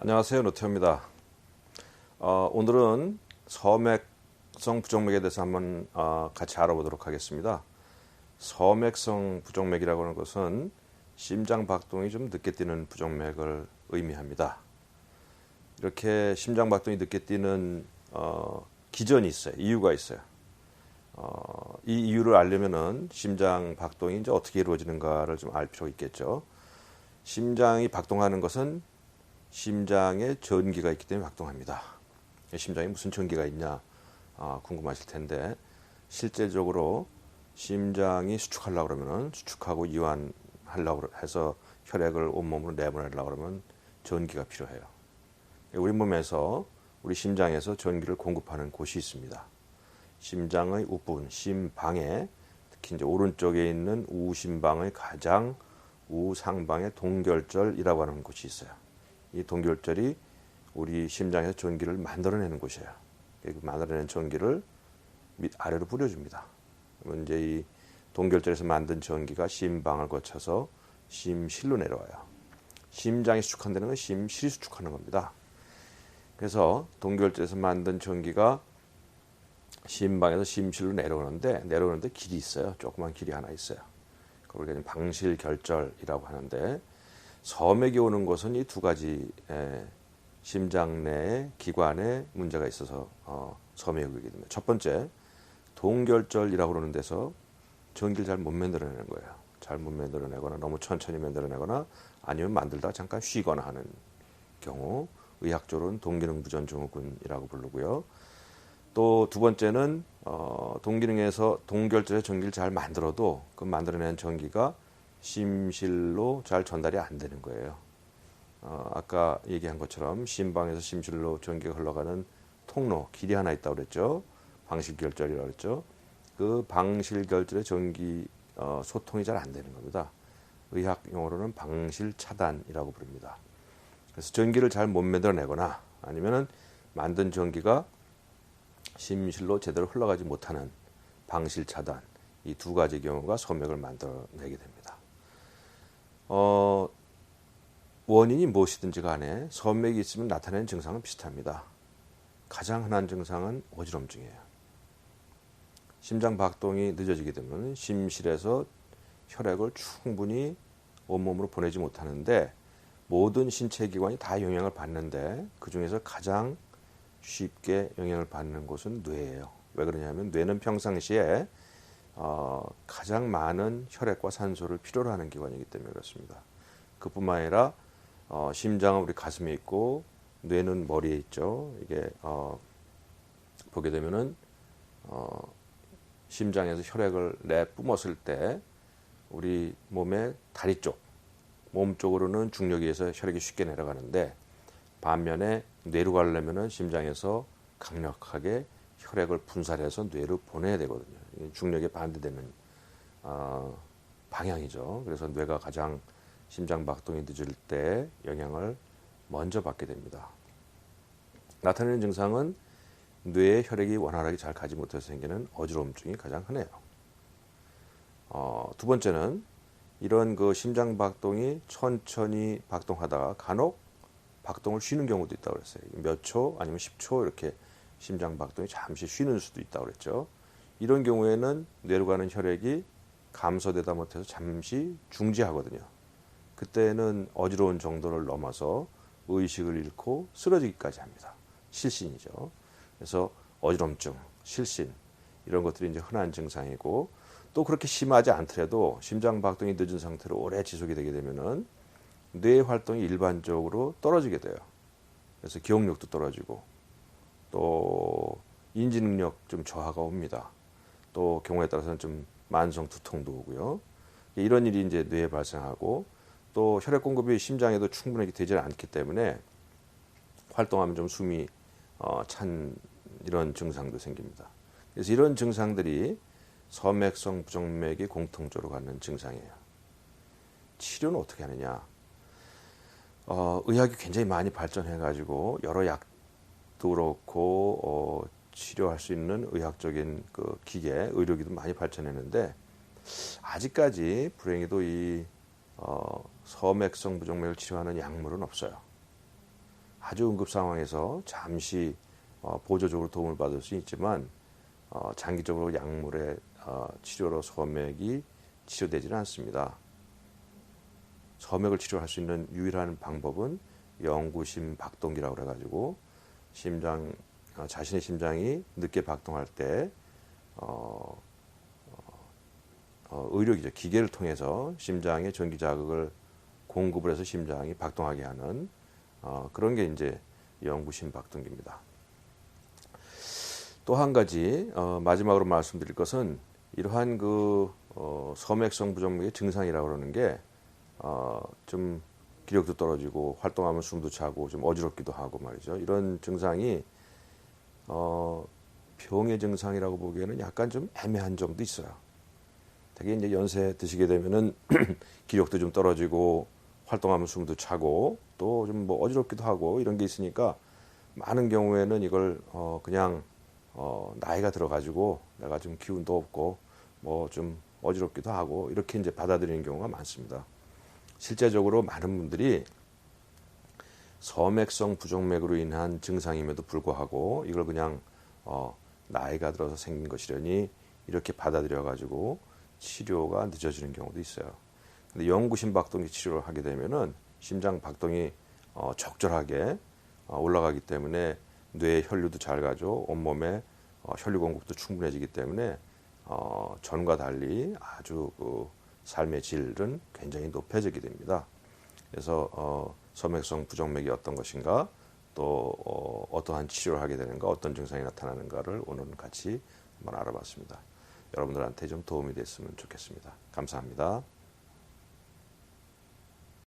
안녕하세요. 노태우입니다. 어, 오늘은 서맥성 부정맥에 대해서 한번 어, 같이 알아보도록 하겠습니다. 서맥성 부정맥이라고 하는 것은 심장 박동이 좀 늦게 뛰는 부정맥을 의미합니다. 이렇게 심장 박동이 늦게 뛰는 어, 기전이 있어요. 이유가 있어요. 어, 이 이유를 알려면은 심장 박동이 이제 어떻게 이루어지는가를 좀 알 필요가 있겠죠. 심장이 박동하는 것은 심장에 전기가 있기 때문에 박동합니다. 심장에 무슨 전기가 있냐 아, 궁금하실 텐데 실제적으로 심장이 수축하려고 그러면 수축하고 이완하려고 해서 혈액을 온몸으로 내보내려고 그러면 전기가 필요해요. 우리 몸에서 우리 심장에서 전기를 공급하는 곳이 있습니다. 심장의 우부분, 심방에 특히 이제 오른쪽에 있는 우심방의 가장 우상방의 동결절이라고 하는 곳이 있어요. 이 동결절이 우리 심장에서 전기를 만들어내는 곳이에요. 그 만들어낸 전기를 밑 아래로 뿌려줍니다. 이제 이 동결절에서 만든 전기가 심방을 거쳐서 심실로 내려와요. 심장이 수축한다는 건 심실이 수축하는 겁니다. 그래서 동결절에서 만든 전기가 심방에서 심실로 내려오는데 내려오는데 길이 있어요. 조그만 길이 하나 있어요. 그걸 방실결절이라고 하는데 섬액이 오는 것은 이 두 가지 에, 심장 내 기관에 문제가 있어서 어, 섬액이 오게 됩니다. 첫 번째 동결절이라고 그러는 데서 전기를 잘 못 만들어내는 거예요. 잘 못 만들어내거나 너무 천천히 만들어내거나 아니면 만들다 잠깐 쉬거나 하는 경우 의학적으로는 동기능 부전 증후군이라고 부르고요. 또 두 번째는 어, 동기능에서 동결절에 전기를 잘 만들어도 그 만들어낸 전기가 심실로 잘 전달이 안 되는 거예요. 어, 아까 얘기한 것처럼 심방에서 심실로 전기가 흘러가는 통로 길이 하나 있다고 그랬죠. 방실결절이라고 그랬죠. 그 방실결절의 전기 어, 소통이 잘 안 되는 겁니다. 의학 용어로는 방실 차단이라고 부릅니다. 그래서 전기를 잘 못 만들어내거나 아니면은 만든 전기가 심실로 제대로 흘러가지 못하는 방실 차단 이 두 가지 경우가 소맥을 만들어내게 됩니다. 어, 원인이 무엇이든지 간에 선맥이 있으면 나타내는 증상은 비슷합니다. 가장 흔한 증상은 어지럼증이에요. 심장 박동이 늦어지게 되면 심실에서 혈액을 충분히 온몸으로 보내지 못하는데 모든 신체 기관이 다 영향을 받는데 그 중에서 가장 쉽게 영향을 받는 곳은 뇌예요. 왜 그러냐면 뇌는 평상시에 어, 가장 많은 혈액과 산소를 필요로 하는 기관이기 때문에 그렇습니다. 그뿐만 아니라 어, 심장은 우리 가슴에 있고 뇌는 머리에 있죠. 이게 어, 보게 되면은 어, 심장에서 혈액을 내 뿜었을 때 우리 몸의 다리 쪽, 몸 쪽으로는 중력에 의해서 혈액이 쉽게 내려가는데 반면에 뇌로 가려면은 심장에서 강력하게 혈액을 분산해서 뇌로 보내야 되거든요. 중력에 반대되는 어, 방향이죠. 그래서 뇌가 가장 심장 박동이 늦을 때 영향을 먼저 받게 됩니다. 나타내는 증상은 뇌의 혈액이 원활하게 잘 가지 못해서 생기는 어지러움증이 가장 흔해요. 어, 두 번째는 이런 그 심장 박동이 천천히 박동하다가 간혹 박동을 쉬는 경우도 있다고 그랬어요. 몇 초 아니면 10초 이렇게 심장 박동이 잠시 쉬는 수도 있다고 그랬죠. 이런 경우에는 뇌로 가는 혈액이 감소되다 못해서 잠시 중지하거든요. 그때는 어지러운 정도를 넘어서 의식을 잃고 쓰러지기까지 합니다. 실신이죠. 그래서 어지럼증, 실신 이런 것들이 이제 흔한 증상이고 또 그렇게 심하지 않더라도 심장 박동이 늦은 상태로 오래 지속이 되게 되면은 뇌 활동이 일반적으로 떨어지게 돼요. 그래서 기억력도 떨어지고 또 인지 능력 좀 저하가 옵니다. 또 경우에 따라서는 좀 만성 두통도 오고요. 이런 일이 이제 뇌에 발생하고 또 혈액 공급이 심장에도 충분하게 되지 않기 때문에 활동하면 좀 숨이 어, 찬 이런 증상도 생깁니다. 그래서 이런 증상들이 서맥성 부정맥이 공통적으로 갖는 증상이에요. 치료는 어떻게 하느냐? 어, 의학이 굉장히 많이 발전해가지고 여러 약도 그렇고 어, 치료할 수 있는 의학적인 그 기계, 의료기도 많이 발전했는데 아직까지 불행히도 이 어, 서맥성 부정맥을 치료하는 약물은 없어요. 아주 응급 상황에서 잠시 어, 보조적으로 도움을 받을 수 있지만 어, 장기적으로 약물의 어, 치료로 소맥이 치료되지는 않습니다. 소맥을 치료할 수 있는 유일한 방법은 영구심 박동기라고 그래가지고 심장 어, 자신의 심장이 늦게 박동할 때 어, 어, 의료기죠 기계를 통해서 심장에 전기 자극을 공급을 해서 심장이 박동하게 하는 어, 그런 게 이제 영구심 박동기입니다. 또 한 가지 어, 마지막으로 말씀드릴 것은 이러한 그 어, 소맥성 부정맥의 증상이라고 그러는 게 어, 좀 기력도 떨어지고 활동하면 숨도 차고 좀 어지럽기도 하고 말이죠. 이런 증상이 어, 병의 증상이라고 보기에는 약간 좀 애매한 점도 있어요. 되게 이제 연세 드시게 되면은 기력도 좀 떨어지고 활동하면 숨도 차고 또 좀 뭐 어지럽기도 하고 이런 게 있으니까 많은 경우에는 이걸 어 그냥 어 나이가 들어가지고 내가 좀 기운도 없고 뭐 좀 어지럽기도 하고 이렇게 이제 받아들이는 경우가 많습니다. 실제적으로 많은 분들이 서맥성 부정맥으로 인한 증상임에도 불구하고 이걸 그냥 어 나이가 들어서 생긴 것이려니 이렇게 받아들여 가지고 치료가 늦어지는 경우도 있어요. 근데 영구심 박동기 치료를 하게 되면은 심장 박동이 어, 적절하게 어, 올라가기 때문에 뇌에 혈류도 잘 가죠. 온몸에 어, 혈류 공급도 충분해지기 때문에 어, 전과 달리 아주 그 삶의 질은 굉장히 높아지게 됩니다. 그래서 어, 소맥성 부정맥이 어떤 것인가 또 어, 어떠한 치료를 하게 되는가 어떤 증상이 나타나는가를 오늘 같이 한번 알아봤습니다. 여러분들한테 좀 도움이 됐으면 좋겠습니다. 감사합니다.